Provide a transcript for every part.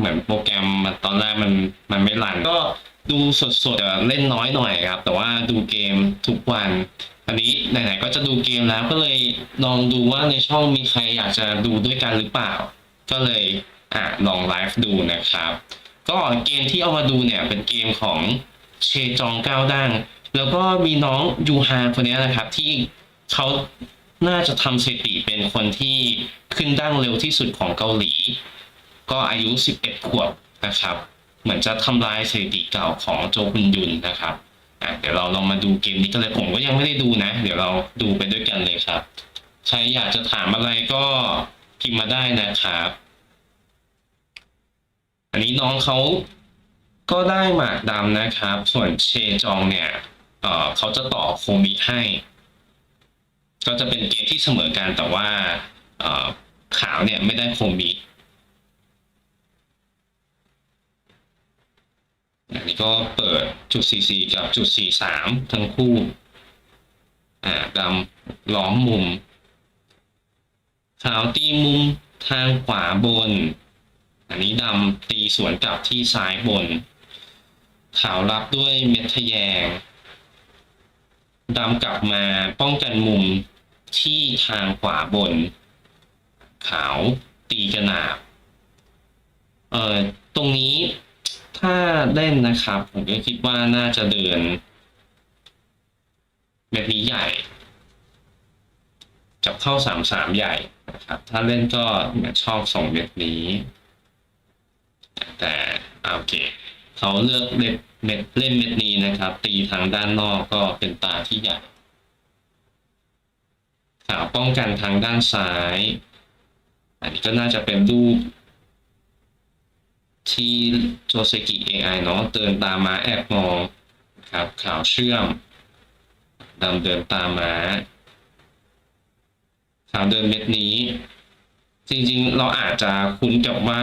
เหมือนโปรแกรมมันตอนแรกมันมันไม่รัน ก็ดูสดๆแต่เล่นน้อยหน่อยครับ แต่ว่าดูเกมทุกวัน อันนี้ไหนๆก็จะดูเกมแล้วก็เลยลองดูว่าในช่องมีใครอยากจะดูด้วยกันหรือเปล่า ก็เลยอะลองไลฟ์ดูนะครับ ก็เกมที่เอามาดูเนี่ยเป็นเกมของเชจองก้าวดังแล้วก็มีน้องยูฮาคนนี้นะครับ ที่เขาน่าจะทำสถิติเป็นคนที่ขึ้นดั้งเร็วที่สุดของเกาหลี ก็อายุ 11 ขวบนะครับ เหมือนจะทำลายสถิติเก่าของโจฮุนยุนนะครับอะเดี๋ยวเราลองมาดูเกมนี้กันเลยผมก็ยังไม่ได้ดูนะ เดี๋ยวเราดูไปด้วยกันเลยครับ ใครอยากจะถามอะไรก็พิมพ์มาได้นะครับ อันนี้น้องเขาก็ได้หมากดำนะครับ ส่วนเชจองเนี่ยเเขาจะต่อโคมิให้ ก็จะเป็นเกมที่เสมอกันแต่ว่าเอ่อขาวเนี่ยไม่ได้โคมิ อันนี้ก็เปิดจุด 44 กับจุด 43 ทั้งคู่ อ่าดำล้อมมุม ขาวตีมุมทางขวาบน อันนี้ดำตีสวนกลับที่ซ้ายบน ขาวรับด้วยเม็ดทะแยง ดำกลับมาป้องกันมุมที่ทางขวาบน ขาวตีกระหนาบเอ่อตรงนี้ ถ้าเล่นนะครับ ผมก็คิดว่าน่าจะเดิน แบบนี้ใหญ่ จับเข้าสามสามใหญ่นะครับ ถ้าเล่นก็ชอบส่งเม็ดนี้ แต่อ่าโอเคเขาเลือกเล่นเม็ดเล่นเม็ดนี้นะครับ ตีทางด้านนอกก็เป็นตาที่ใหญ่ขาวป้องกันทางด้านซ้าย อันนี้ก็น่าจะเป็นรูป ที่โจเซกิ AI เนาะเดินตามมาแอบมองครับข่าวเชื่อมดำเดินตามมาข่าวเดินเม็ดนี้ จริงๆ เราอาจจะคุ้นกับว่า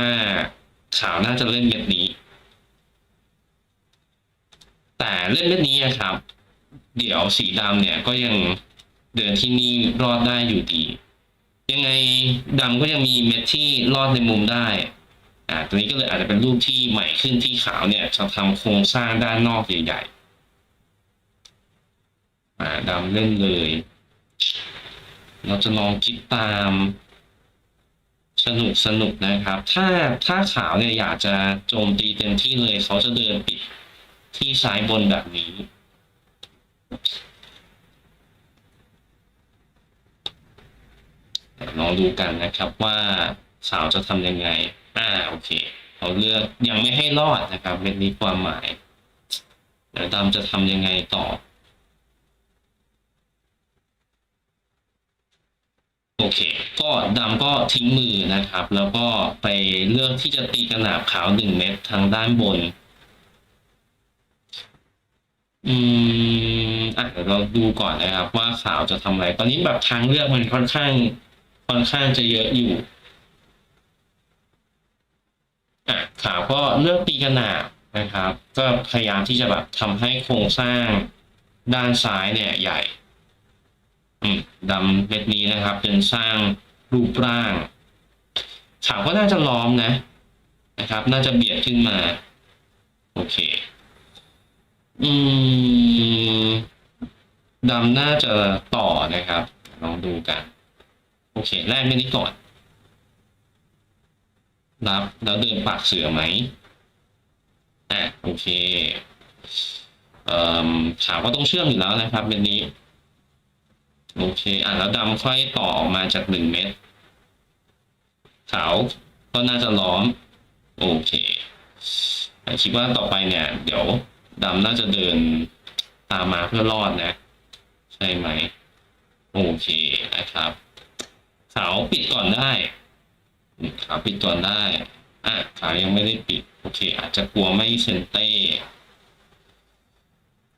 ข่าวน่าจะเล่นเม็ดนี้ แต่เล่นเม็ดนี้ครับ เดี๋ยวสีดำเนี่ยก็ยังเดินที่นี่รอดได้อยู่ดี ยังไงดำก็ยังมีเม็ดที่รอดในมุมได้ อ่าตัวนี้ก็เลยอาจจะเป็นรูปที่ใหม่ขึ้นที่ขาวเนี่ยจะทำโครงสร้างด้านนอกใหญ่ๆอ่าดำเล่นเลย เราจะลองคิดตามสนุกสนุกนะครับ ถ้าถ้าขาวเนี่ยอยากจะโจมตีเต็มที่เลยเขาจะเดินปิดที่ซ้ายบนแบบนี้ลองดูกันนะครับว่าสาวจะทำยังไง อ่าโอเคเขาเลือกยังไม่ให้รอดนะครับเม็ดนี้ความหมายเดี๋ยวดำจะทำยังไงต่อโอเค ก็ดำก็ทิ้งมือนะครับ แล้วก็ไปเลือกที่จะตีกระหนาบขาวหนึ่งเม็ดทางด้านบน อืมอะเดี๋ยวเราดูก่อนนะครับ ว่าขาวจะทำอะไร ตอนนี้แบบทางเลือกมันค่อนข้าง ค่อนข้างจะเยอะอยู่ อะขาวก็เลือกตีกระหนาบนะครับ ก็พยายามที่จะแบบทำให้โครงสร้างด้านซ้ายเนี่ยใหญ่ดำเม็ดนี้นะครับ เป็นสร้างรูปร่างขาวก็น่าจะล้อมนะนะครับ น่าจะเบียดขึ้นมา โอเค อืมดำน่าจะต่อนะครับ ลองดูกัน โอเค แรกเม็ดนี้ก่อน รับแล้วเดินปากเสือไหมอะโอเคเอ่อขาวก็ต้องเชื่อมอยู่แล้วนะครับเม็ดนี้ โอเค อะแล้วดำค่อยต่อออกมาจากหนึ่งเม็ดขาวก็น่าจะล้อม โอเคคิดว่าต่อไปเนี่ย เดี๋ยวดำน่าจะเดินตามมาเพื่อรอดนะ ใช่ไหม โอเคนะครับขาวปิดก่อนได้ ขาปิดก่อนได้อะขายังไม่ได้ปิด โอเค อาจจะกลัวไม่เซนเต้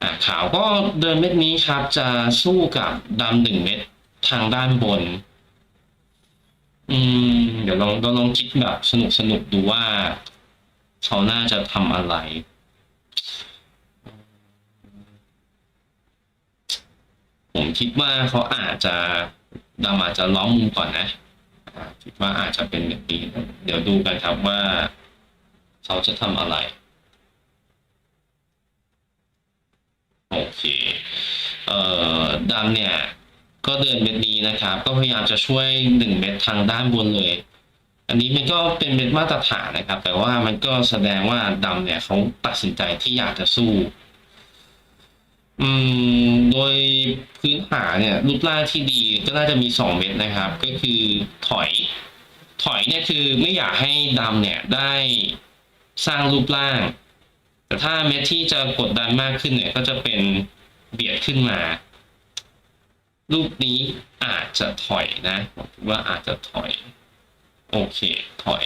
อะขาวก็เดินเม็ดนี้ครับ จะสู้กับดำหนึ่งเม็ดทางด้านบน อืม เดี๋ยวลองลองลองคิดแบบสนุกสนุกดูว่าเขาน่าจะทำอะไรผมคิดว่าเขาอาจจะดำอาจจะล้อมมุมก่อนนะ คิดว่าอาจจะเป็นแบบนี้เดี๋ยวดูกันครับว่า เขาจะทำอะไร โอเค เอ่อดำเนี่ย ก็เดินเม็ดนี้นะครับ ก็พยายามจะช่วยหนึ่งเม็ดทางด้านบนเลย อันนี้มันก็เป็นเม็ดมาตรฐานนะครับ แต่ว่ามันก็แสดงว่าดำเนี่ยเขาตัดสินใจที่อยากจะสู้ อืม โดยพื้นฐานเนี่ยรูปร่างที่ดีก็น่าจะมีสองเม็ดนะครับ ก็คือถอย ถอยเนี่ยคือไม่อยากให้ดำเนี่ยได้สร้างรูปร่าง แต่ถ้าเม็ดที่จะกดดันมากขึ้นเนี่ย ก็จะเป็นเบียดขึ้นมา รูปนี้อาจจะถอยนะผมว่าอาจจะถอย โอเค ถอย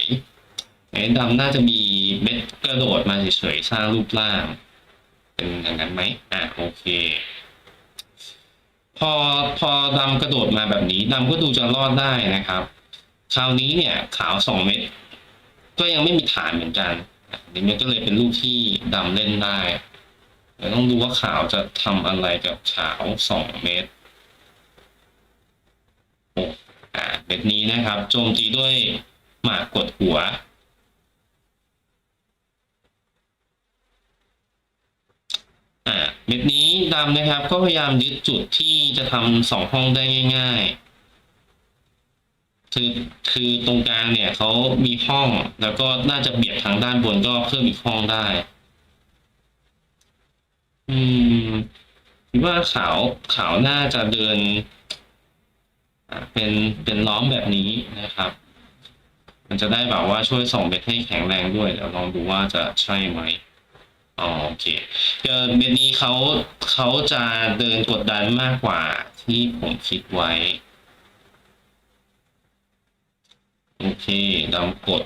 ไอ้ดำน่าจะมีเม็ดกระโดดมาเฉยๆสร้างรูปร่าง เป็นอย่างนั้นไหมอะโอเค พอพอดำกระโดดมาแบบนี้ดำก็ดูจะรอดได้นะครับ คราวนี้เนี่ยขาวสองเม็ดก็ยังไม่มีฐานเหมือนกันอันนี้มันก็เลยเป็นลูกที่ดำเล่นได้แต่ต้องดูว่าขาวจะทำอะไรกับขาวสองเม็ดโอ้อ่าเม็ดนี้นะครับ โจมตีด้วยหมากกดหัว อ่าเม็ดนี้ดำนะครับ ก็พยายามยึดจุดที่จะทำสองห้องได้ง่าย ๆ คือคือตรงกลางเนี่ยเขามีห้องแล้วก็น่าจะเบียดทางด้านบนก็เพิ่มอีกห้องได้ อืมคิดว่าขาวขาวน่าจะเดินอ่าเป็นเป็นล้อมแบบนี้นะครับ มันจะได้แบบว่าช่วยส่งเบ็ดให้แข็งแรงด้วยเดี๋ยวลองดูว่าจะใช่ไหม อ๋อโอเคเดี๋ยวเบ็ดนี้เขาเขาจะเดินกดดันมากกว่าที่ผมคิดไว้ โอเคดำกด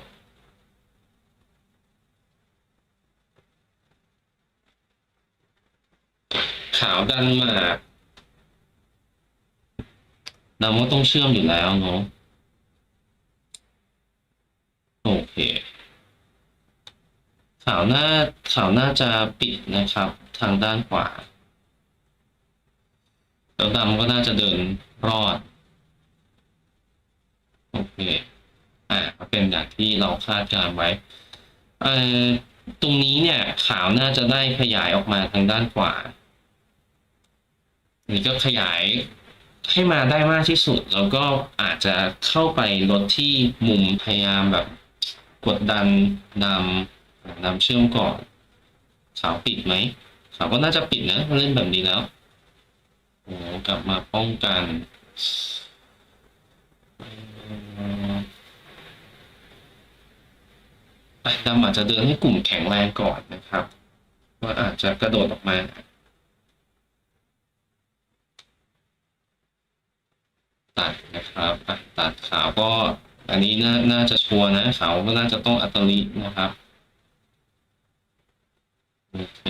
ขาวดันมากดำก็ต้องเชื่อมอยู่แล้วเนาะโอเค ข่าวหน้าข่าวน่าจะปิดนะครับ ทางด้านขวาแล้วดำก็น่าจะเดินรอด โอเค อ่าเป็นอย่างที่เราคาดการณ์ไว้เอ่อตรงนี้เนี่ยขาวน่าจะได้ขยายออกมาทางด้านขวา นี่ก็ขยายให้มาได้มากที่สุด แล้วก็อาจจะเข้าไปลดที่มุมพยายามแบบ กดดันนำ นำเชื่อมก่อนขาวปิดไหมขาวก็น่าจะปิดนะเล่นแบบนี้แล้วโอ้กลับมาป้องกันเอ่ออะดำอาจจะเดินให้กลุ่มแข็งแรงก่อนนะครับว่าอาจจะกระโดดออกมาตัดนะครับตัดขาวก็ อันนี้น่าน่าจะชัวร์นะขาวก็น่าจะต้องอัตลินะครับ โอเค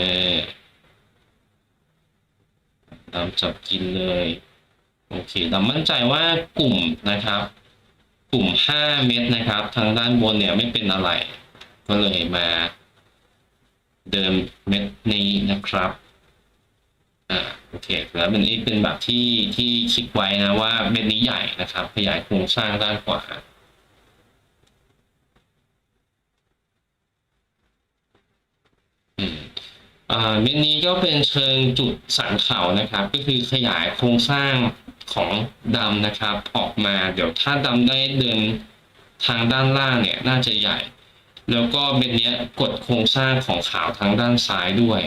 ดำจับกินเลย โอเคดำมั่นใจว่ากลุ่มนะครับ กลุ่มห้าเม็ดนะครับ ทางด้านบนเนี่ยไม่เป็นอะไร ก็เลยมา เดิมเม็ดนี้นะครับอ่าโอเค แล้วเป็นนี้เป็นแบบที่ที่คิดไว้นะว่าเม็ดนี้ใหญ่นะครับ ขยายโครงสร้างด้านขวา อืมอ่า เม็ดนี้ก็เป็นเชิงจุดสันเขานะครับ ก็คือขยายโครงสร้างของดำนะครับ ออกมาเดี๋ยวถ้าดำได้เดินทางด้านล่างเนี่ยน่าจะใหญ่ แล้วก็เม็ดนี้กดโครงสร้างของขาวทางด้านซ้ายด้วย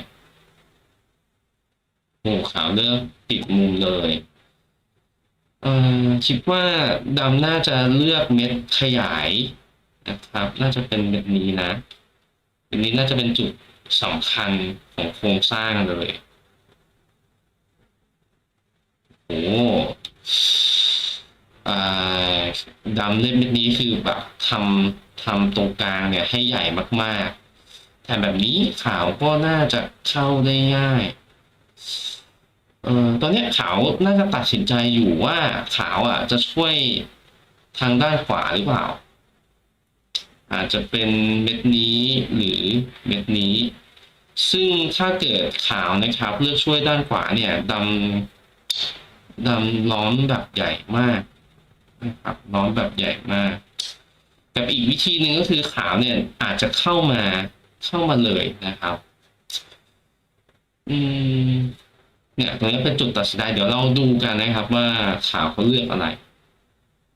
โอ้ขาวเริ่มติดมุมเลยเอ่อคิดว่าดำน่าจะเลือกเม็ดขยายนะครับ น่าจะเป็นแบบนี้นะอันนี้น่าจะเป็นจุด สำคัญของโครงสร้างเลยโอ้ดำเล่นเม็ดนี้คือแบบทำทำตรงกลางเนี่ยให้ใหญ่มากๆ แต่แบบนี้ขาวก็น่าจะเข้าได้ง่ายเอ่อตอนนี้ขาวน่าจะตัดสินใจอยู่ว่าขาวอะ จะช่วยทางด้านขวาหรือเปล่า อาจจะเป็นเม็ดนี้หรือเม็ดนี้ ซึ่งถ้าเกิดขาวนะครับเลือกช่วยด้านขวาเนี่ยดำดำล้อมแบบใหญ่มากนะครับล้อมแบบใหญ่มากกับอีกวิธีหนึ่งก็คือขาวเนี่ยอาจจะเข้ามาเข้ามาเลยนะครับ อืมเนี่ยตรงนี้เป็นจุดตัดสินใจเดี๋ยวเราดูกันนะครับว่าขาวเขาเลือกอะไร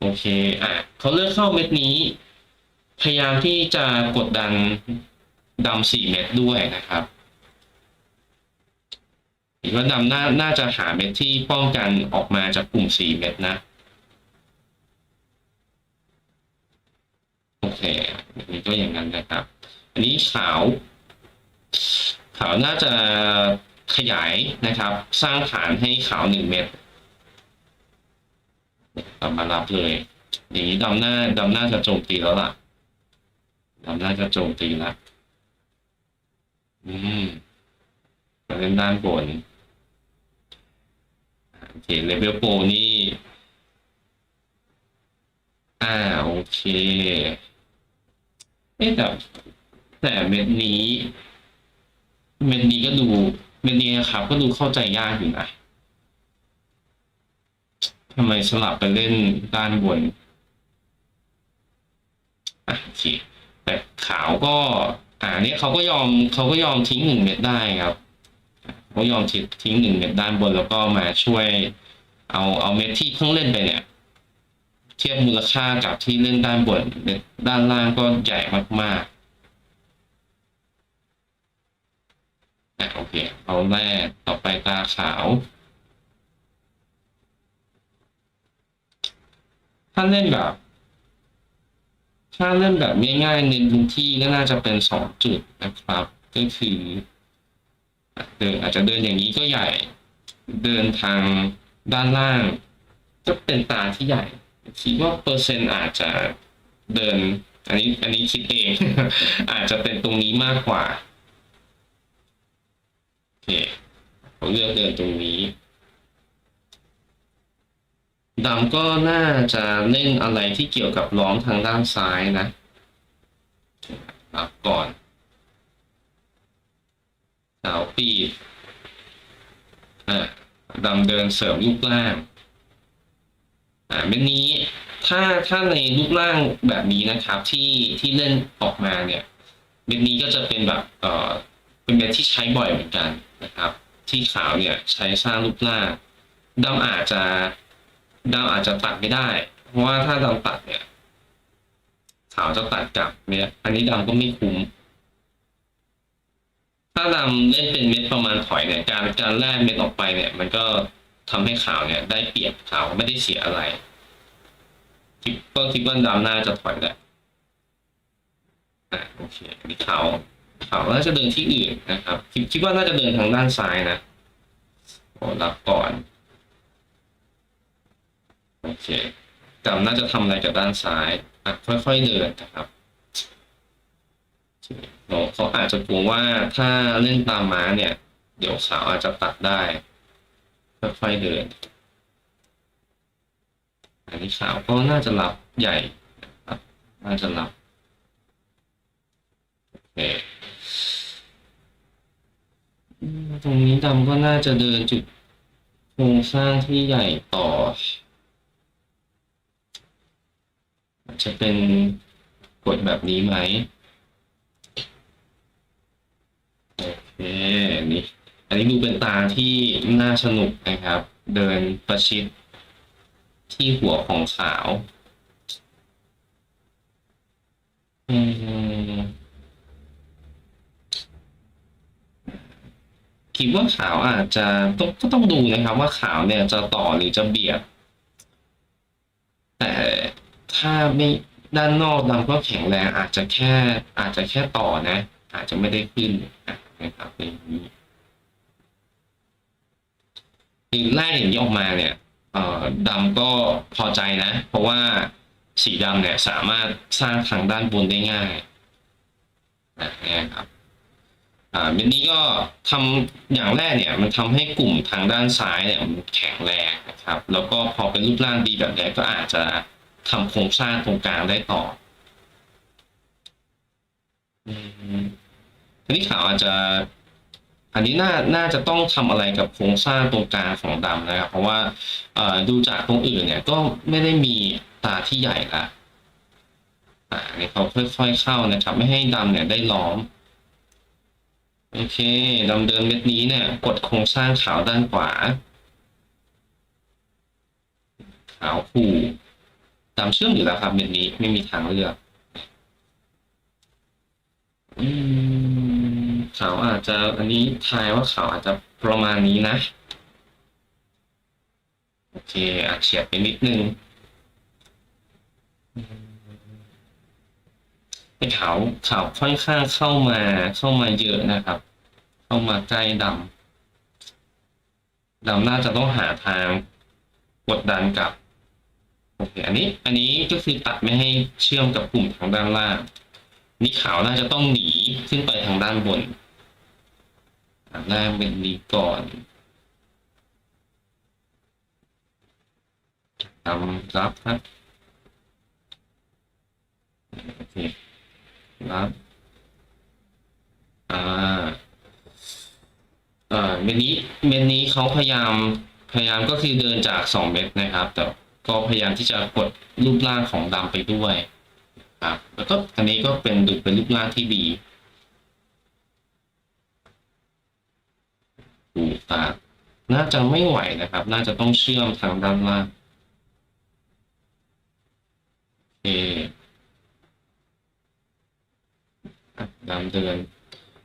โอเคอะเขาเลือกเข้าเม็ดนี้ พยายามที่จะกดดันดำสี่เม็ดด้วยนะครับอีกว่าดำน่าน่าจะหาเม็ดที่ป้องกันออกมาจากกลุ่มสี่เม็ดนะโอเคอันนี้ก็อย่างนั้นนะครับ อันนี้ขาว ขาวน่าจะขยายนะครับ สร้างฐานให้ขาวหนึ่งเม็ดกลับมารับเลย อย่างนี้ดำหน้าดำหน้าจะโจมตีแล้วล่ะ ดำหน้าจะโจมตีละอืมมาเล่นด้านบนโอเคเลเวลโปรนี่ อ่า โอเคเอ๊ะแต่แต่เม็ดนี้ เม็ดนี้ก็ดู เม็ดนี้นะครับ ก็ดูเข้าใจยากอยู่นะทำไมสลับไปเล่นด้านบน อะโอเค แต่ขาวก็อ่าเนี้ยเขาก็ยอมเขาก็ยอมทิ้งหนึ่งเม็ดได้ครับเขายอมทิ้งทิ้งหนึ่งเม็ดด้านบนแล้วก็มาช่วย เอาเอาเม็ดที่เพิ่งเล่นไปเนี่ย เทียบมูลค่ากับที่เล่นด้านบนเม็ดด้านล่างก็ใหญ่มากๆอะโอเค เอาแรกต่อไปตาขาวถ้าเล่นแบบ ถ้าเล่นแบบง่ายๆในพื้นที่ก็น่าจะเป็นสองจุดนะครับ ก็คือเดินอาจจะเดินอย่างนี้ก็ใหญ่ เดินทางด้านล่าง ก็เป็นตาที่ใหญ่ คิดว่าเปอร์เซ็นต์อาจจะเดิน อันนี้อันนี้คิดเอง อาจจะเป็นตรงนี้มากกว่าโอเคผมเลือกเดินตรงนี้ ดำก็น่าจะเล่นอะไรที่เกี่ยวกับล้อมทางด้านซ้ายนะรับก่อนสาวปีดอ่าดำเดินเสริมลูกล่างอ่าเม็ดนี้ถ้าถ้าในรูปร่างแบบนี้นะครับที่ที่เล่นออกมาเนี่ยเม็ดนี้ก็จะเป็นแบบเอ่อเป็นเม็ดที่ใช้บ่อยเหมือนกันนะครับ ที่ขาวเนี่ยใช้สร้างรูปร่างดำอาจจะ ดำอาจจะตัดไม่ได้ เพราะว่าถ้าดำตัดเนี่ยขาวจะตัดกลับเนี่ยอันนี้ดำก็ไม่คุ้ม ถ้าดำเล่นเป็นเม็ดประมาณถอยเนี่ย การการแล่เม็ดออกไปเนี่ย มันก็ทำให้ขาวเนี่ย ได้เปรียบขาวไม่ได้เสียอะไรคิดก็คิดว่าดำน่าจะถอยแหละโอเคนนี้ขาวขาวน่าจะเดินที่อื่นนะครับคิดคิดว่าน่าจะเดินทางด้านซ้ายนะโอ้รับก่อน โอเคดำน่าจะทำอะไรกับด้านซ้ายอะค่อย ๆ เดินนะครับเขาอาจจะกลัวว่าถ้าเล่นตามม้าเนี่ย เดี๋ยวขาวอาจจะตัดได้ ค่อยๆเดิน อันนี้ขาวก็น่าจะรับใหญ่นะครับน่าจะรับโอเคตรงนี้ดำก็น่าจะเดินจุดโครงสร้างที่ใหญ่ต่อ อา จะเป็นกฎแบบนี้ไหมโอเคอันนี้อันนี้ดูเป็นตาที่น่าสนุกนะครับ เดินประชิดที่หัวของขาวอืมคิดว่าขาวอาจจะต้องก็ต้องดูนะครับว่าขาวเนี่ยจะต่อหรือจะเบียดแต่ ถ้าไม่ด้านนอกดำก็แข็งแรงอาจจะแค่อาจจะแค่ต่อนะ อาจจะไม่ได้ขึ้นนะครับอย่างนี้ทีแรกอย่างนี้ออกมาเนี่ยเออดำก็พอใจนะ เพราะว่าสีดำเนี่ยสามารถสร้างทางด้านบนได้ง่ายนะครับอ่าเม็ดนี้ก็ทำอย่างแรกเนี่ยมันทำให้กลุ่มทางด้านซ้ายเนี่ยมันแข็งแรงนะครับ แล้วก็พอเป็นรูปร่างดีแบบนี้ก็อาจจะ ทำโครงสร้างตรงกลางได้ต่ออืมทีนี้ขาวอาจจะ อันนี้น่าน่าจะต้องทำอะไรกับโครงสร้างตรงกลางของดำนะครับ เพราะว่าดูจากตรงอื่นเนี่ยก็ไม่ได้มีตาที่ใหญ่ละอ่านี่เขาค่อยๆเข้านะครับ ไม่ให้ดำเนี่ยได้ล้อมโอเคดำเดินเม็ดนี้เนี่ย กดโครงสร้างขาวด้านขวาขาวคู่ ดำเชื่อมอยู่แล้วครับเม็ดนี้ไม่มีทางเลือกอืมขาวอาจจะอันนี้ทายว่าขาวอาจจะประมาณนี้นะ โอเคอาจเฉียดไปนิดนึงเป็นขาวขาวค่อนข้างเข้ามาเข้ามาเยอะนะครับ เข้ามาใกล้ดำดำน่าจะต้องหาทางกดดันกลับ โอเคอันนี้อันนี้ก็คือตัดไม่ให้เชื่อมกับกลุ่มทางด้านล่างนี่ขาวน่าจะต้องหนีขึ้นไปทางด้านบนอันแรกเป็นนี้ก่อนทำรับครับโอเครับอ่าเอ่อเมนนี้เมนนี้เขาพยายามพยายามก็คือเดินจากสองเม็ดนะครับแต่ ก็พยายามที่จะกดรูปร่างของดำไปด้วยครับแล้วก็อันนี้ก็เป็นดูเป็นรูปร่างที่ดีดูตาน่าจะไม่ไหวนะครับ น่าจะต้องเชื่อมทางด้านล่างเอดำเดิน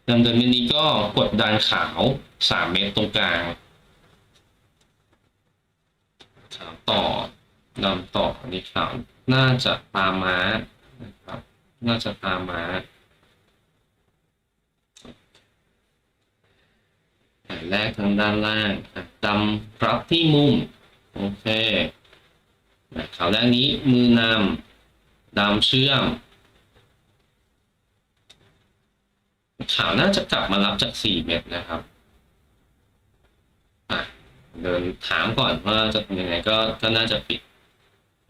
ดำเดินเมนนี้ก็กดดันขาวสามเมตรตรงกลางขาวต่อ ดำต่ออันนี้ขาวน่าจะตามม้านะครับ น่าจะตามมาแผ่นแรกทางด้านล่างดำรับที่มุม โอเคนะขาวแรกนี้มือนำดำเชื่อมข่าวน่าจะกลับมารับจากสี่เม็ดนะครับอะเดินถามก่อนว่าจะเป็นยังไงก็ก็น่าจะปิด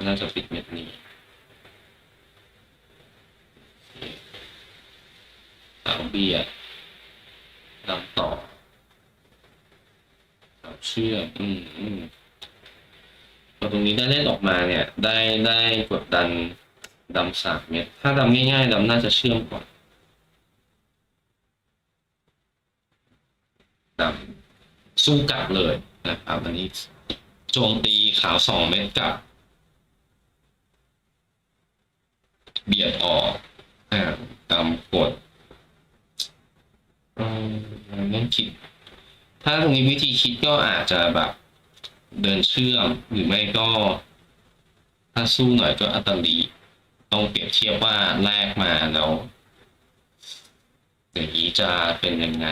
น่าจะปิดเม็ดนี้ขาวเบียดดำต่อขาวเชื่อมอืมอืมพอตรงนี้ได้เล่นออกมาเนี่ย ได้ได้กดดันดำสามเม็ดถ้าดำง่ายๆดำน่าจะเชื่อมก่อนดำสู้กลับเลยนะครับอันนี้โจมตีขาวสองเม็ดกลับ เบียดออกอ่าดำกดอืมนั่นคิด ถ้าตรงนี้วิธีคิดก็อาจจะแบบเดินเชื่อมหรือไม่ก็ ถ้าสู้หน่อยก็อัตลีต้องเปรียบเทียบว่าแลกมาแล้วอย่างนี้จะเป็นยังไง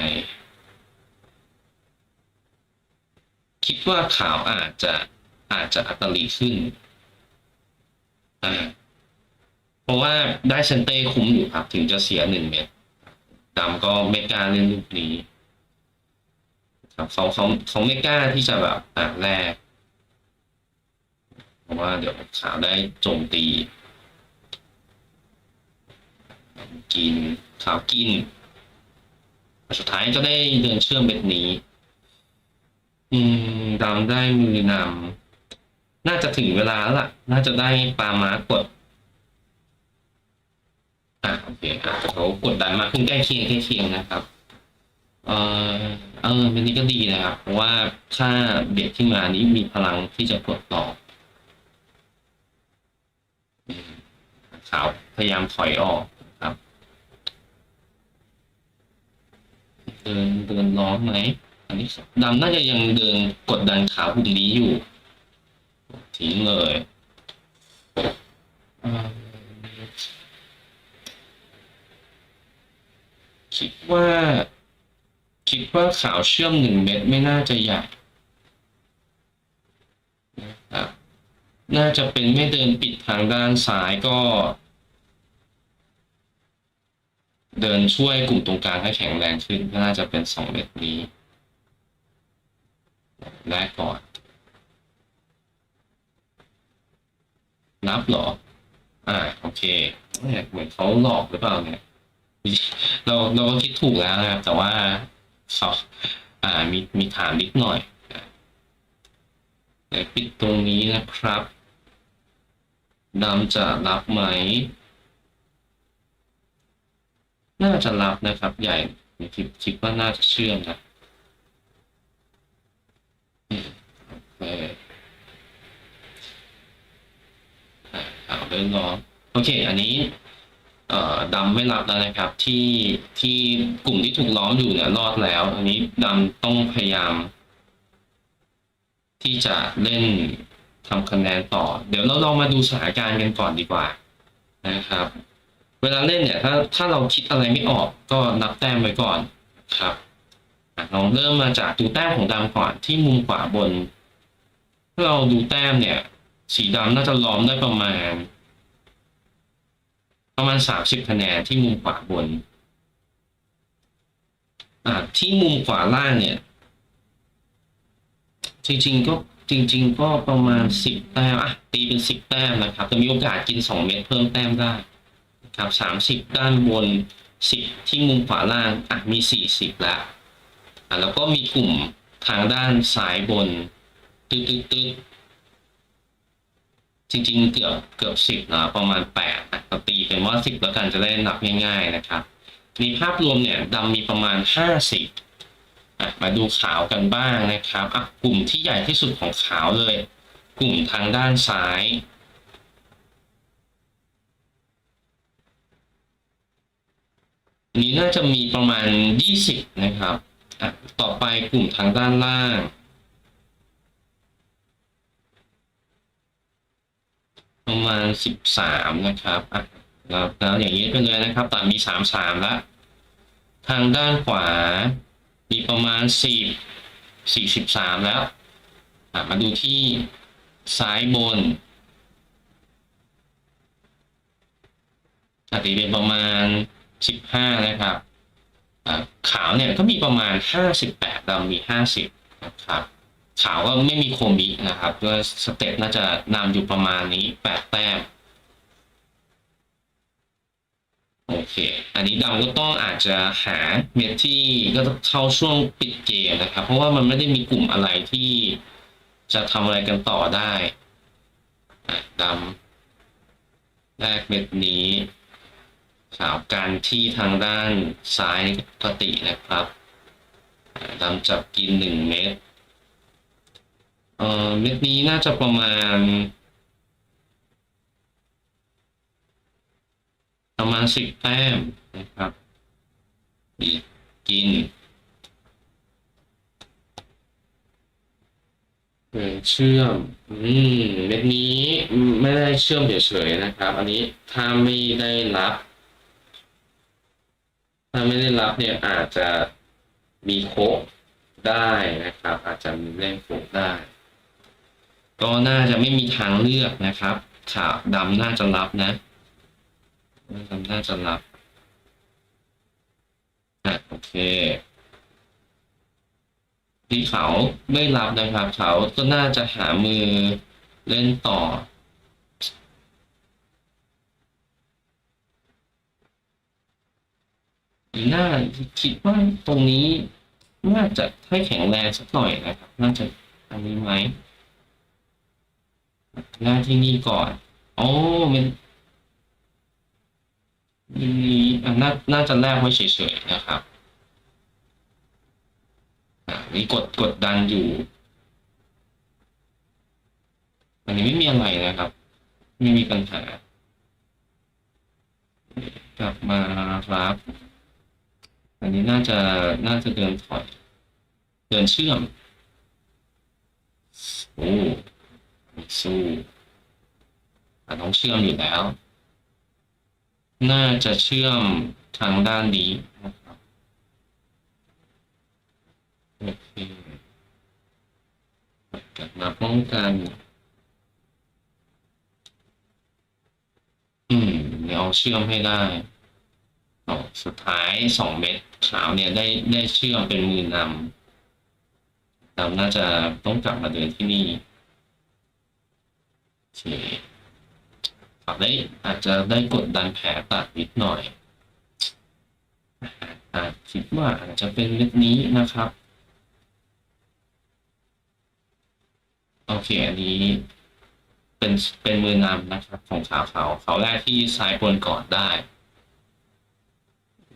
คิดว่าขาวอาจจะอาจจะอัตลีขึ้นอ่า เพราะว่าได้เซนเต้คุ้มอยู่ครับ ถึงจะเสียหนึ่งเม็ดดำก็ไม่กล้าเล่นลูกนี้ครับเขาเขาเขาไม่กล้าที่จะแบบอะแรก เพราะว่าเดี๋ยวขาวได้โจมตี กินขาวกิน สุดท้ายก็ได้เดินเชื่อมเบ็ดนี้ อืมดำได้มือนำน่าจะถึงเวลาแล้วล่ะ น่าจะได้ปามากด อะโอเคอะเขากดดันมากขึ้นใกล้เคียงใกล้เคียงนะครับ เออเออเป็นนี้ก็ดีนะครับ เพราะว่าถ้าเบียดขึ้นมานี้มีพลังที่จะกดต่อขาวพยายามถอยออกนะครับ เดินเดินล้อมไหมอันนี้ดำน่าจะยังเดินกดดันขาวกลุ่มนี้อยู่ ทิ้งเลยเอ่อ คิดว่า คิดว่าขาวเชื่อมหนึ่งเม็ดไม่น่าจะใหญ่นะครับ น่าจะเป็นไม่เดินปิดทางด้านซ้ายก็ เดินช่วยกลุ่มตรงกลางให้แข็งแรงขึ้น น่าจะเป็นสองเม็ดนี้แรกก่อนนับเหรอ อ่า โอเคเนี่ยเหมือนเขาหลอกหรือเปล่าเนี่ย เราเราก็คิดถูกแล้วนะครับ แต่ว่าเขาอ่ามีมีฐานนิดหน่อยเดี๋ยวปิดตรงนี้นะครับดำจะรับไหม น่าจะรับนะครับ ใหญ่คิดคิดว่าน่าจะเชื่อมนะอืมโอเคอ่อาเดินล้อมโอเค อันนี้ ดำไม่รับแล้วนะครับ ที่ที่กลุ่มที่ถูกล้อมอยู่เนี่ยรอดแล้วอันนี้ดำต้องพยายาม ที่จะเล่นทำคะแนนต่อ เดี๋ยวเราลองมาดูสถานการณ์กันก่อนดีกว่านะครับ เวลาเล่นเนี่ยถ้าถ้าเราคิดอะไรไม่ออกก็นับแต้มไว้ก่อนครับลองเริ่มมาจากดูแต้มของดำก่อนที่มุมขวาบน ถ้าเราดูแต้มเนี่ย สีดำน่าจะล้อมได้ประมาณ ประมาณสามสิบคะแนนที่มุมขวาบนที่มุมขวาล่างเนี่ย จริง ๆ ก็จริง ๆ ก็ประมาณสิบแต้มอะตีเป็นสิบแต้มนะครับแต่มีโอกาสกินสองเม็ดเพิ่มแต้มได้นะครับสามสิบด้านบนสิบที่มุมขวาล่างอะมีสี่สิบแล้วอะแล้วก็มีกลุ่มทางด้านซ้ายบนตึ๊ดตึ๊ดตึ๊ด จริง ๆ เกือบเกือบสิบนะประมาณแปดนะตีเป็นว่าสิบแล้วกันจะได้นับง่าย ๆนะครับมีภาพรวมเนี่ยดำมีประมาณห้าสิบอะมาดูขาวกันบ้างนะครับอะกลุ่มที่ใหญ่ที่สุดของขาวเลย กลุ่มทางด้านซ้ายนนี้น่าจะมีประมาณยี่สิบนะครับอะต่อไปกลุ่มทางด้านล่าง ประมาณสิบสามนะครับอะแล้วแล้วอย่างนี้ไปเลยนะครับแต่มีสามสามแล้วทางด้านขวา มีประมาณสี่สี่สิบสามแล้วอะมาดูที่ซ้ายบนอาจจะเป็นประมาณสิบห้านะครับขาวเนี่ยก็มีประมาณห้าสิบแปดดำมีห้าสิบนะครับ ขาวก็ไม่มีโคมินะครับก็สเต็ปน่าจะนำอยู่ประมาณนี้แปดแต้มโอเค อันนี้ดำก็ต้องอาจจะหาเม็ดที่ก็เข้าช่วงปิดเกมนะครับ เพราะว่ามันไม่ได้มีกลุ่มอะไรที่จะทำอะไรกันต่อได้ดำแรกเม็ดนี้ขาวกันที่ทางด้านซ้ายปกตินะครับดำจับกินหนึ่งเม็ด เอ่อเม็ดนี้น่าจะประมาณ ประมาณสิบแต้มนะครับดีกินเชื่อม อืมเม็ดนี้ไม่ได้เชื่อมเฉยๆนะครับ อันนี้ถ้าไม่ได้รับ ถ้าไม่ได้รับเนี่ยอาจจะมีโคกได้นะครับ อาจจะมีเล่นโคกได้ ก็น่าจะไม่มีทางเลือกนะครับขาวดำน่าจะรับนะน่าจะน่าจะรับอะโอเคที่เขาไม่รับนะครับเขาก็น่าจะหามือเล่นต่อ น่าคิดว่าตรงนี้น่าจะให้แข็งแรงสักหน่อยนะครับ น่าจะอันนี้ไหม หน้าที่นี่ก่อน โอ้มันมีอ่น่าน่าจะแลกไว้เฉยๆนะครับอะนี่กดกดดันอยู่ อันนี้ไม่มีอะไรนะครับ ไม่มีปัญหา กลับมาครับ อันนี้น่าจะน่าจะเดินถอย เดินเชื่อม โอ้ สู้อ่ต้องเชื่อมอยู่แล้ว น่าจะเชื่อมทางด้านนี้นะครับโอเคกลับมาป้องกัน อืมเดี๋ยวเชื่อมให้ได้อสุดท้ายสองเม็ดขาวเนี่ยได้ได้เชื่อมเป็นมือนำดำน่าจะต้องกลับมาเดินที่นี่ เคอาจได้อาจจะได้กดดันแผลตัดนิดหน่อยอาจคิดว่าอาจจะเป็นเม็ดนี้นะครับ โอเค อันนี้เป็นเป็นมือนำนะครับของขาวเขาเขาแรกที่ซ้ายบนก่อนได้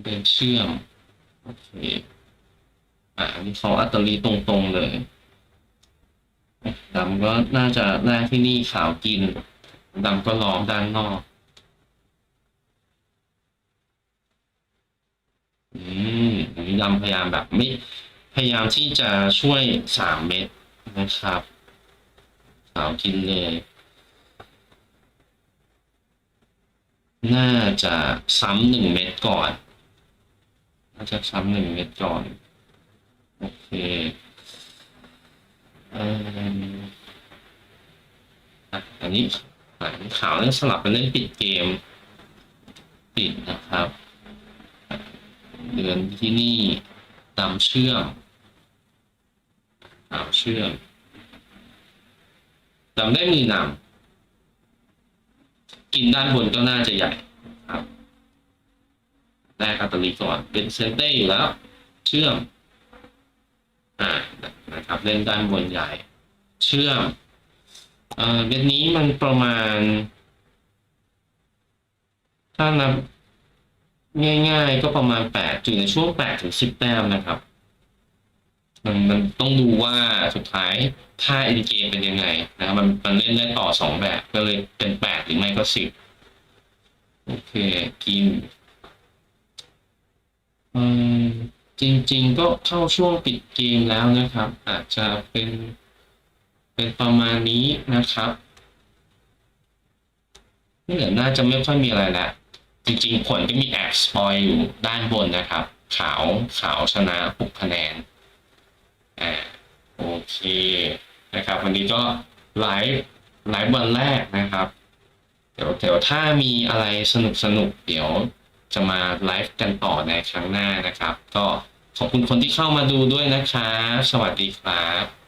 เดินเชื่อม โอเค อ่าอันนี้เขาอัตเตอรีตรงๆเลย ดำก็น่าจะแรกที่นี่ขาวกินดำก็ล้อมด้านนอกอืมนี้ดำพยายามแบบไม่พยายามที่จะช่วยสามเม็ดนะครับขาวกินเลย น่าจะซ้ำหนึ่งเม็ดก่อน น่าจะซ้ำหนึ่งเม็ดก่อน โอเค อันนี้อะขาวนี่สลับไปเล่นปิดเกม ปิดนะครับ เดือนที่นี่ตามเชื่อมตามเชื่อมตามได้มือนำกินด้านบนก็น่าจะใหญ่ครับแรกอัตลีก่อนเป็นเซนเต้อยู่แล้ว เชื่อม อ่า นะครับเล่นด้านบนใหญ่ เชื่อมเอ่อเบ็ดนี้มันประมาณ ถ้านับง่าย ๆ ก็ประมาณแปดอยู่ในช่วงแปดถึงสิบแต้มนะครับมันมันต้องดูว่าสุดท้ายท่าเอ็นเกมเป็นยังไงนะครับมันมันเล่นได้ต่อสองแบบ ก็เลยเป็นแปดหรือไม่ก็สิบโอเคกินอืม จริงๆก็เข้าช่วงปิดเกมแล้วนะครับ อาจจะเป็น เป็นประมาณนี้นะครับนี่เหลือน่าจะไม่ค่อยมีอะไรแล้วจริงๆ ผลก็มีแอบสปอยอยู่ด้านบนนะครับ ขาวขาวชนะ6คะแนนอ่าโอเคนะครับ วันนี้ก็ไลฟ์ไลฟ์วันแรกนะครับ เดี๋ยวเดี๋ยวถ้ามีอะไรสนุกสนุกๆเดี๋ยวจะมาไลฟ์กันต่อในครั้งหน้านะครับ ก็ ขอบคุณคนที่เข้ามาดูด้วยนะครับสวัสดีครับ